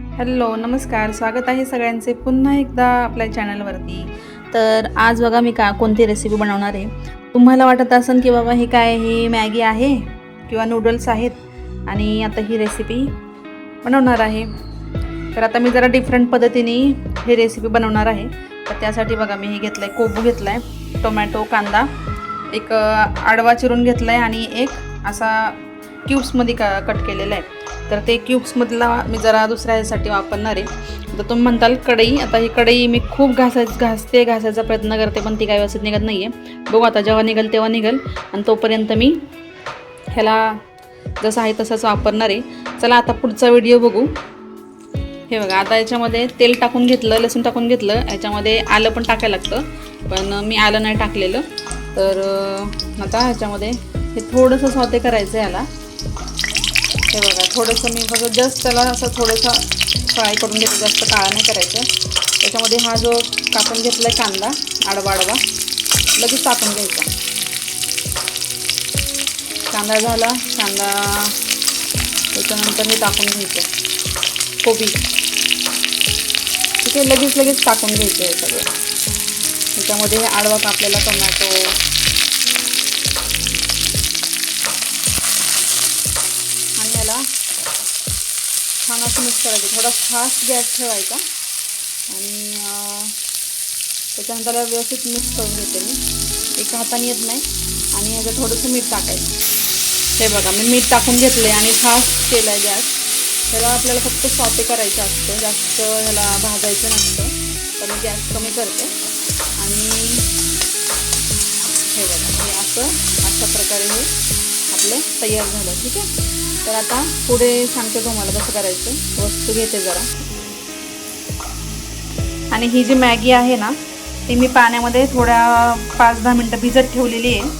Hello नमस्कार. स्वागत आहे सगळ्यांचे पुन्हा एकदा आपल्या चॅनलवरती. तर आज बघा मी का कोणती रेसिपी बनवणार आहे? तुम्हाला वाटत असेल की बाबा हे काय ही मॅगी आहे किंवा नूडल्स आहेत? आणि आता ही रेसिपी बनवणार आहे. तर आता मी जरा डिफरंट पद्धतीने ही रेसिपी बनवणार आहे. तर त्यासाठी बघा मी हे घेतलं आहे कोबू घेतला आहे टोमॅटो कांदा एक आडवा चिरून घेतला आहे आणि एक असा क्यूब्समध्ये का कट केलेला आहे. तर ते क्यूब्समधला मी जरा दुसऱ्या ह्यासाठी वापरणार आहे. तर तुम्ही म्हणताल कढई. आता ही कढई मी खूप घासायच घासते घासायचा प्रयत्न करते पण ती काय व्यवस्थित निघत नाही आहे बघू आता जेव्हा निघेल तेव्हा निघेल. आणि तोपर्यंत मी ह्याला जसं आहे तसंच वापरणार आहे. चला आता पुढचा व्हिडिओ बघू. हे बघा आता याच्यामध्ये तेल टाकून घेतलं लसूण टाकून घेतलं. याच्यामध्ये आलं पण टाकायला लागतं. पण मी आलं नाही टाकलेलं. तर आता ह्याच्यामध्ये हे थोडंसं सौते करायचं आहे याला. हे बघा थोडंसं मी फक्त जस्ट त्याला असं थोडंसं फ्राय करून घेतो जास्त काळा नाही करायचं. त्याच्यामध्ये हा जो कापून घेतला आहे कांदा आडवा आडवा लगेच कापून घ्यायचा. कांदा झाला कांदा त्याच्यानंतर हे टाकून घ्यायचं कोबी. ठीक आहे लगेच लगेच टाकून घ्यायचं आहे सगळं. त्याच्यामध्ये आडवा कापलेला टोमॅटो आता छान असं मिक्स करायचं. थोडा फास्ट गॅस ठेवायचा. आणि त्याच्यानंतर व्यवस्थित मिक्स करून घेते मी. एका हाताने येत नाही. आणि याचं थोडंसं मीठ टाकायचं. हे बघा मी मीठ टाकून घेतलं आहे आणि फास्ट केलं आहे गॅस. ह्याला आपल्याला फक्त स्वॉपे करायचं असतं. जास्त ह्याला भाजायचं नसतं. तर मी गॅस कमी करते. आणि हे बघा हे असं अशा प्रकारे हे आपले तयार झालं ठीक आहे? तर आता पुढे सांगते तुम्हाला कसं करायचं. वस्तू घेते जरा. आणि ही जी मॅगी आहे ना ती मी पाण्यामध्ये थोड्या पाच दहा मिनटं भिजत ठेवलेली आहे.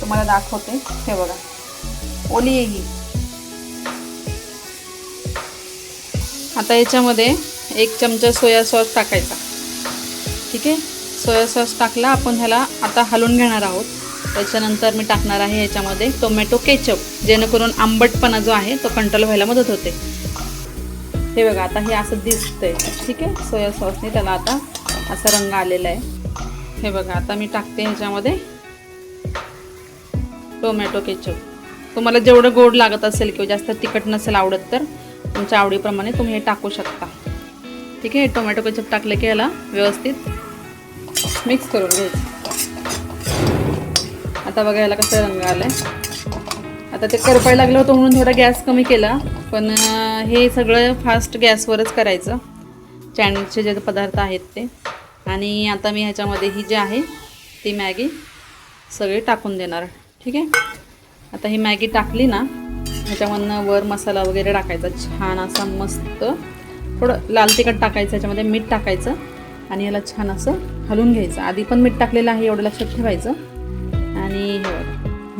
तुम्हाला दाखवते. हे बघा. ओली आहे ही. आता याच्यामध्ये एक चमचा सोया सॉस टाकायचा. ठीक आहे? सोया सॉस टाकला आपण ह्याला आता हलवून घेणार आहोत. त्याच्यानंतर मी टाकणार आहे ह्याच्यामध्ये टोमॅटो केचप जेणेकरून आंबटपणा जो आहे तो कंट्रोल व्हायला मदत होते. हे बघा आता हे असं दिसतंय. ठीक आहे? सोया सॉसने त्याला आता असा रंग आलेला आहे. हे बघा आता मी टाकते ह्याच्यामध्ये टोमॅटो केचप. तुम्हाला जेवढं गोड लागत असेल किंवा जास्त तिखट नसेल आवडत तर तुमच्या आवडीप्रमाणे तुम्ही हे टाकू शकता. ठीक आहे? टोमॅटो केचप टाकलं की याला व्यवस्थित मिक्स करून घ्यायचं. आता बघा याला कसं रंग आलाय. आता ते करपायला लागलं होतं म्हणून थोडा गॅस कमी केला. पण हे सगळं फास्ट गॅसवरच करायचं. चायनीजचे जे पदार्थ आहेत ते. आणि आता मी ह्याच्यामध्ये ही जी आहे ती मॅगी सगळी टाकून देणार. ठीक आहे? आता ही मॅगी टाकली ना ह्याच्यामधनं वर मसाला वगैरे टाकायचा. छान असा मस्त थोडं लाल तिखट टाकायचं ह्याच्यामध्ये मीठ टाकायचं. आणि याला छान असं हलवून घ्यायचं. आधी पण मीठ टाकलेलं आहे एवढं लक्षात ठेवायचं.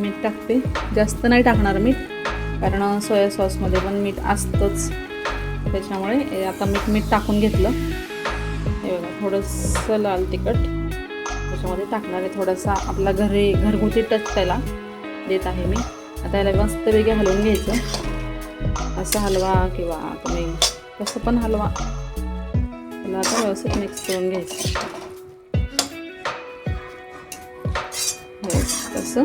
मीठ टाकते. जास्त नाही टाकणार मीठ कारण सोया सॉसमध्ये पण मीठ असतंच. त्याच्यामुळे आता मीठ मीठ टाकून घेतलं. हे बघा थोडंसं लाल तिखट त्याच्यामध्ये टाकणार आहे. थोडासा आपला घरी घरगुती टच त्याला देत आहे मी. आता याला मस्तपैकी हलवून घ्यायचं. असा हलवा किंवा तुम्ही कसं पण हलवा. त्याला आता व्यवस्थित मिक्स करून घ्यायचं. हो तसं.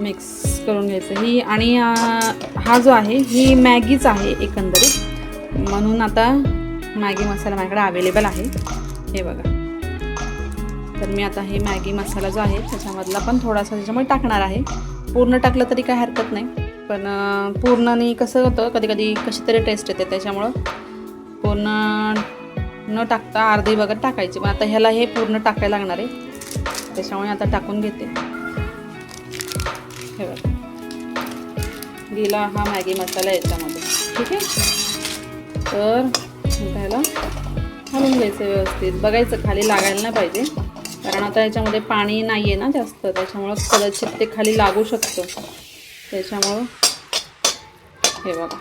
मिक्स करून घ्यायचं. ही आणि हा जो आहे ही मॅगीच आहे एकंदरीत. म्हणून आता मॅगी मसाला माझ्याकडे अवेलेबल आहे. हे बघा. तर मी आता हे मॅगी मसाला जो आहे त्याच्यामधला पण थोडासा त्याच्यामुळे टाकणार आहे. पूर्ण टाकलं तरी काय हरकत नाही. पण पूर्णने कसं होतं कधी कधी कशी तरी टेस्ट येते त्याच्यामुळं पूर्ण न टाकता अर्धी वगैरे टाकायची. पण आता ह्याला हे पूर्ण टाकायला लागणार आहे. त्याच्यामुळे आता टाकून घेते. हे बघा दिला हा मॅगी मसाला याच्यामध्ये. ठीक आहे? तर त्याला घालून घ्यायचं व्यवस्थित. बघायचं खाली लागायला नाही पाहिजे. कारण आता याच्यामध्ये पाणी नाही आहे ना जास्त. त्याच्यामुळं कदाचित ते खाली लागू शकतं. त्याच्यामुळं हे बघा.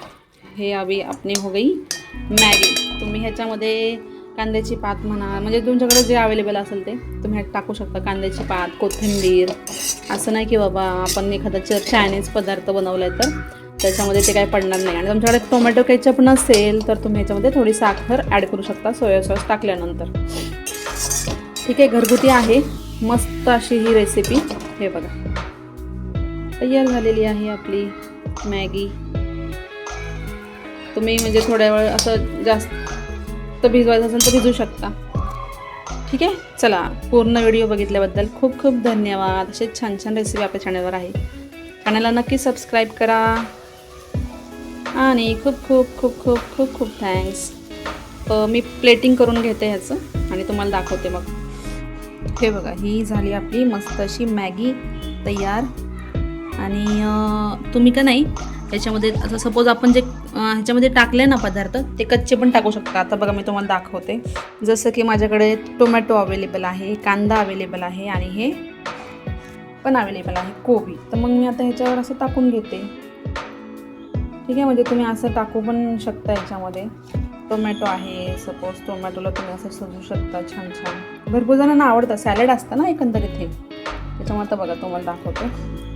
हे अभी आपली हो गई मॅगी. तुम्ही ह्याच्यामध्ये कांद्याची पात म्हणा म्हणजे तुमच्याकडे जे अवेलेबल असेल ते तुम्ही टाकू शकता. कांद्याची पात कोथिंबीर असं नाही की बाबा आपण एखादा च चायनीज पदार्थ बनवला आहे तर त्याच्यामध्ये ते काही पडणार नाही. आणि तुमच्याकडे टोमॅटो केचप नसेल तर तुम्ही याच्यामध्ये थोडी साखर ॲड करू शकता सोया सॉस टाकल्यानंतर. ठीक आहे घरगुती आहे. मस्त अशी ही रेसिपी हे बघा. तयार झालेली आहे आपली मॅगी. तुम्ही म्हणजे थोड्या वेळ असं जास्त भिजवायचं असेल तर भिजू शकता. ठीक आहे? चला पूर्ण व्हिडिओ बघितल्याबद्दल खूप खूप धन्यवाद. असे छान छान रेसिपी आपल्या चॅनलवर आहे. चॅनलला नक्की सबस्क्राईब करा. आणि खूप खूप खूप खूप खूप खूप थँक्स मी प्लेटिंग करून घेते ह्याचं आणि तुम्हाला दाखवते मग. हे बघा ही झाली आपली मस्त अशी मॅगी तयार. आणि तुम्ही का नाही त्याच्यामध्ये आता सपोज आपण जे ह्याच्यामध्ये टाकले ना पदार्थ ते कच्चे पण टाकू शकता. आता बघा मी तुम्हाला दाखवते. जसं की माझ्याकडे टोमॅटो अवेलेबल आहे कांदा अवेलेबल आहे आणि हे पण अवेलेबल आहे कोबी. तर मग मी आता ह्याच्यावर असं टाकून घेते. ठीक आहे? म्हणजे तुम्ही असं टाकू पण शकता ह्याच्यामध्ये टोमॅटो आहे सपोज टोमॅटोला तुम्ही असं सजू शकता छान छान. भरपूर जणांना आवडतं. सॅलड असतं ना एकंदरीत हे. त्याच्यामुळे आता बघा तुम्हाला दाखवते.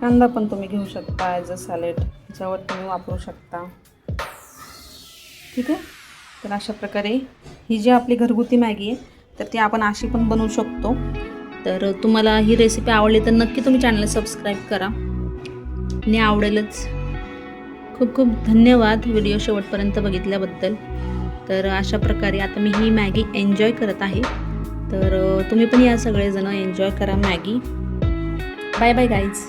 कांदा पण तुम्ही घेऊ शकता ॲज अ सॅलेड ह्याच्यावर तुम्ही वापरू शकता. ठीक आहे? तर अशा प्रकारे ही जी आपली घरगुती मॅगी आहे तर ती आपण अशी पण बनवू शकतो. तर तुम्हाला ही रेसिपी आवडली तर नक्की तुम्ही चॅनल सबस्क्राईब करा. आणि आवडेलच. खूप खूप धन्यवाद व्हिडिओ शेवटपर्यंत बघितल्याबद्दल. तर अशा प्रकारे आता मी ही मॅगी एन्जॉय करत आहे. तर तुम्ही पण या सगळेजणं एन्जॉय करा मॅगी. Bye bye guys